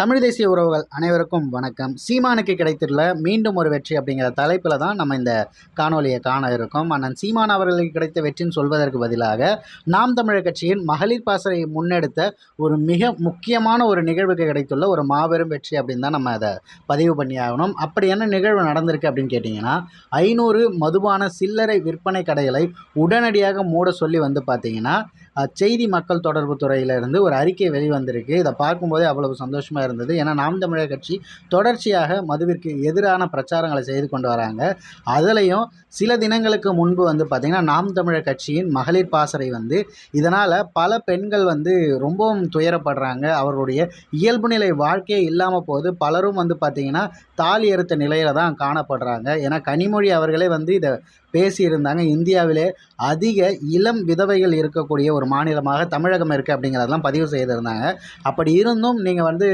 தமிழ் தேசிய உறவுகள் அனைவருக்கும் வணக்கம். சீமானுக்கு கிடைத்துள்ள மீண்டும் ஒரு வெற்றி அப்படிங்கிற தலைப்பில் தான் நம்ம இந்த காணொலியை காண இருக்கோம். அண்ணன் சீமான் அவர்களுக்கு கிடைத்த வெற்றின்னு சொல்வதற்கு பதிலாக நாம் தமிழர் கட்சியின் மகளிர் பாசறை முன்னெடுத்த ஒரு மிக முக்கியமான ஒரு நிகழ்வுக்கு கிடைத்துள்ள ஒரு மாபெரும் வெற்றி அப்படின்னு தான் நம்ம அதை பதிவு பண்ணி ஆகணும். அப்படி என்ன நிகழ்வு நடந்திருக்கு அப்படின்னு கேட்டிங்கன்னா ஐநூறு மதுபான சில்லறை விற்பனை கடைகளை உடனடியாக மூட சொல்லி வந்து பார்த்தீங்கன்னா செய்தி மக்கள் தொடர்பு துறையிலிருந்து ஒரு அறிக்கை வெளிவந்திருக்கு. இதை பார்க்கும்போதே அவ்வளவு சந்தோஷமாக இருந்தது. ஏன்னா நாம் தமிழர் கட்சி தொடர்ச்சியாக மதுவிற்கு எதிரான பிரச்சாரங்களை செய்து கொண்டு வராங்க. அதுலேயும் சில தினங்களுக்கு முன்பு வந்து பார்த்திங்கன்னா நாம் தமிழர் கட்சியின் மகளிர் பாசறை வந்து இதனால் பல பெண்கள் வந்து ரொம்பவும் துயரப்படுறாங்க. அவர்களுடைய இயல்பு நிலை வாழ்க்கையே இல்லாமல் போது பலரும் வந்து பார்த்திங்கன்னா தாலி அறுத்த நிலையில் தான் காணப்படுறாங்க. ஏன்னா கனிமொழி அவர்களே வந்து இதை பேசியிருந்தாங்க. இந்தியாவிலே அதிக இளம் விதவைகள் இருக்கக்கூடிய ஒரு மாநிலமாக தமிழகம் இருக்குது அப்படிங்கிறதெல்லாம் பதிவு செய்திருந்தாங்க. அப்படி இருந்தும் நீங்கள் வந்து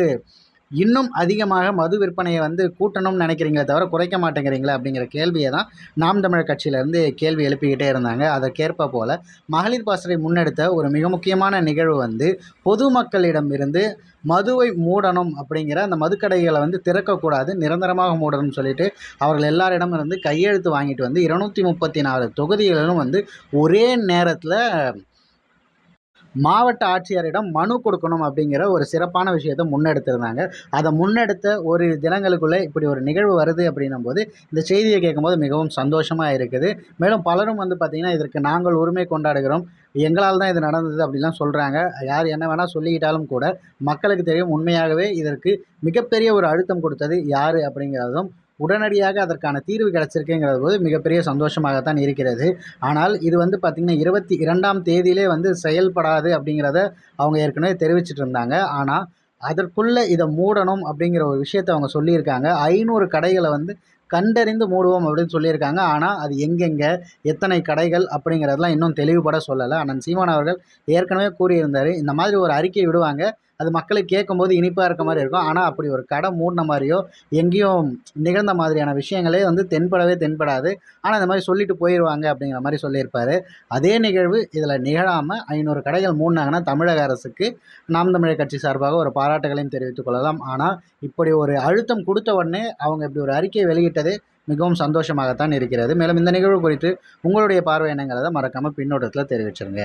இன்னும் அதிகமாக மது விற்பனையை வந்து கூட்டணும்னு நினைக்கிறீங்களே தவிர குறைக்க மாட்டேங்கிறீங்களே அப்படிங்கிற கேள்வியை தான் நாம் தமிழர் கட்சியிலேருந்து கேள்வி எழுப்பிக்கிட்டே இருந்தாங்க. அதற்கேற்ப போல் மகளிர் பாசறை முன்னெடுத்த ஒரு மிக முக்கியமான நிகழ்வு வந்து பொதுமக்களிடமிருந்து மதுவை மூடணும் அப்படிங்கிற அந்த மதுக்கடைகளை வந்து திறக்கக்கூடாது நிரந்தரமாக மூடணும்னு சொல்லிட்டு அவர்கள் எல்லாரிடமும் இருந்து கையெழுத்து வாங்கிட்டு வந்து இருநூற்றி முப்பத்தி நாலு தொகுதிகளிலும் வந்து ஒரே நேரத்தில் மாவட்ட ஆட்சியரிடம் மனு கொடுக்கணும் அப்படிங்கிற ஒரு சிறப்பான விஷயத்தை முன்னெடுத்திருந்தாங்க. அதை முன்னெடுத்த ஒரு தினங்களுக்குள்ளே இப்படி ஒரு நிகழ்வு வருது அப்படின்னும் போது இந்த செய்தியை கேட்கும்போது மிகவும் சந்தோஷமாக இருக்குது. மேலும் பலரும் வந்து பார்த்திங்கன்னா இதற்கு நாங்கள் உரிமை கொண்டாடுகிறோம். எங்களால் தான் இது நடந்தது அப்படிலாம் சொல்கிறாங்க யார் என்ன வேணால் சொல்லிக்கிட்டாலும் கூட மக்களுக்கு தெரியும். உண்மையாகவே இதற்கு மிகப்பெரிய ஒரு அழுத்தம் கொடுத்தது யார் அப்படிங்கிறதும் உடனடியாக அதற்கான தீர்வு கிடச்சிருக்குங்கிறது போது மிகப்பெரிய சந்தோஷமாகத்தான் இருக்கிறது. ஆனால் இது வந்து பார்த்திங்கன்னா இருபத்தி இரண்டாம் தேதியிலே வந்து செயல்படாது அப்படிங்கிறத அவங்க ஏற்கனவே தெரிவிச்சிட்டு இருந்தாங்க. ஆனால் அதற்குள்ளே இதை மூடணும் அப்படிங்கிற ஒரு விஷயத்தை அவங்க சொல்லியிருக்காங்க. ஐநூறு கடைகளை வந்து கண்டறிந்து மூடுவோம் அப்படின்னு சொல்லியிருக்காங்க. ஆனால் அது எங்கெங்கே எத்தனை கடைகள் அப்படிங்கிறதெல்லாம் இன்னும் தெளிவுபட சொல்லலை. அண்ணன் சீமான் அவர்கள் ஏற்கனவே கூறியிருந்தார் இந்த மாதிரி ஒரு அறிக்கை விடுவாங்க. அது மக்களை கேட்கும்போது இனிப்பாக இருக்க மாதிரி இருக்கும். ஆனால் அப்படி ஒரு கடை மூடின மாதிரியோ எங்கேயும் நிகழ்ந்த மாதிரியான விஷயங்களே வந்து தென்படவே தென்படாது. ஆனால் இந்த மாதிரி சொல்லிட்டு போயிடுவாங்க அப்படிங்கிற மாதிரி சொல்லியிருப்பார். அதே நிகழ்வு இதில் நிகழாமல் ஐநூறு கடைகள் மூடினாங்கன்னா தமிழக அரசுக்கு நாம் தமிழர் கட்சி சார்பாக ஒரு பாராட்டுகளையும் தெரிவித்துக் கொள்ளலாம். ஆனால் இப்படி ஒரு அழுத்தம் கொடுத்த உடனே அவங்க இப்படி ஒரு அறிக்கையை வெளியிட்டது மிகவும் சந்தோஷமாகத்தான் இருக்கிறது. மேலும் இந்த நிகழ்வு குறித்து உங்களுடைய பார்வை என்னங்கிறத மறக்காமல் பின்னோட்டத்தில் தெரிவிச்சிருங்க.